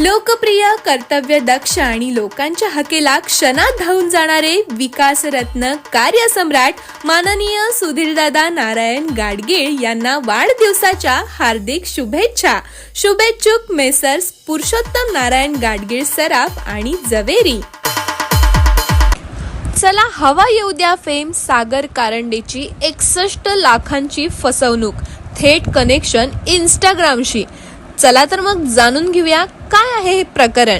लोकप्रिय कर्तव्य दक्ष आणि लोकांच्या हकेला क्षणात धावून जाणारे विकास रत्न कार्यसम्राट माननीय सुधीरदादा नारायण गाडगीळ यांना वाढदिवसाच्या हार्दिक शुभेच्छा. शुभेच्छुक मेसर्स पुरुषोत्तम नारायण गाडगीळ सराफ आणि जवेरी. चला हवा येऊ द्या फेम सागर कारंडेची एकसष्ट लाखांची फसवणूक. थेट कनेक्शन इंस्टाग्रामशी. चला तर मग जाणून घेऊया काय आहे हे प्रकरण?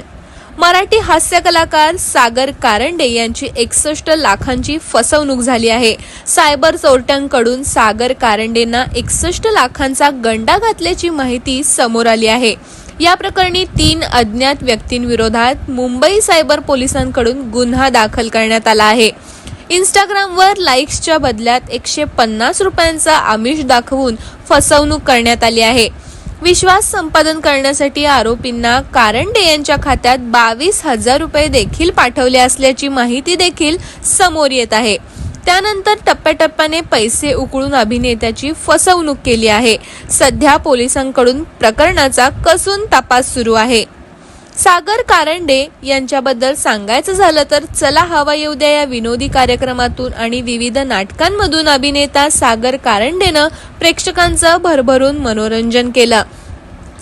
मराठी हास्य कलाकार सागर कारंडे यांची एकसष्ट लाखांची फसवणूक झाली आहे. सायबर चोरट्यांकडून सागर कारंडेंना एकसष्ट लाखांचा गंडा घातल्याची माहिती समोर आली आहे. या प्रकरणी तीन अज्ञात व्यक्तींविरोधात मुंबई सायबर पोलिसांकडून गुन्हा दाखल करण्यात आला आहे. इंस्टाग्रामवर लाईक्सच्या बदल्यात एकशे पन्नास रुपयांचा आमिष दाखवून फसवणूक करण्यात आली आहे. विश्वास संपादन करण्यासाठी आरोपींना कारंडे यांच्या खात्यात बावीस हजार रुपये देखील पाठवले असल्याची माहिती देखील समोर येत आहे. त्यानंतर टप्प्याटप्प्याने पैसे उकळून अभिनेत्याची फसवणूक केली आहे. सध्या पोलिसांकडून प्रकरणाचा कसून तपास सुरू आहे. सागर कारंडे यांच्याबद्दल सांगायचं झालं तर चला हवा येऊ द्या या विनोदी कार्यक्रमातून आणि विविध नाटकांमधून अभिनेता सागर कारंडेनं प्रेक्षकांचं भरभरून मनोरंजन केलं.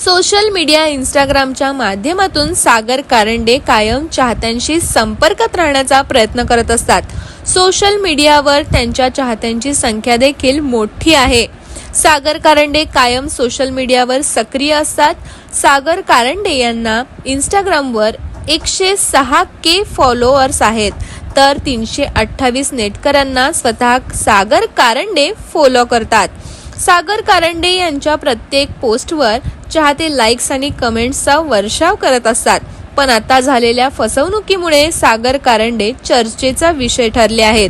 सोशल मीडिया इंस्टाग्रामच्या माध्यमातून सागर कारंडे कायम चाहत्यांशी संपर्कात राहण्याचा प्रयत्न करत असतात. सोशल मीडियावर त्यांच्या चाहत्यांची संख्या देखील मोठी आहे. सागर कारंडे कायम सोशल मीडियावर सक्रिय असतात. सागर कारंडे यांना इंस्टाग्रामवर एकशे सहा के फॉलोअर्स आहेत. तर तीनशे अठ्ठावीस नेटकरांना स्वतः सागर कारंडे फॉलो करतात. सागर कारंडे यांच्या प्रत्येक पोस्टवर चाहते लाईक्स आणि कमेंट्सचा वर्षाव करत असतात. पण आता झालेल्या फसवणुकीमुळे सागर कारंडे चर्चेचा विषय ठरले आहेत.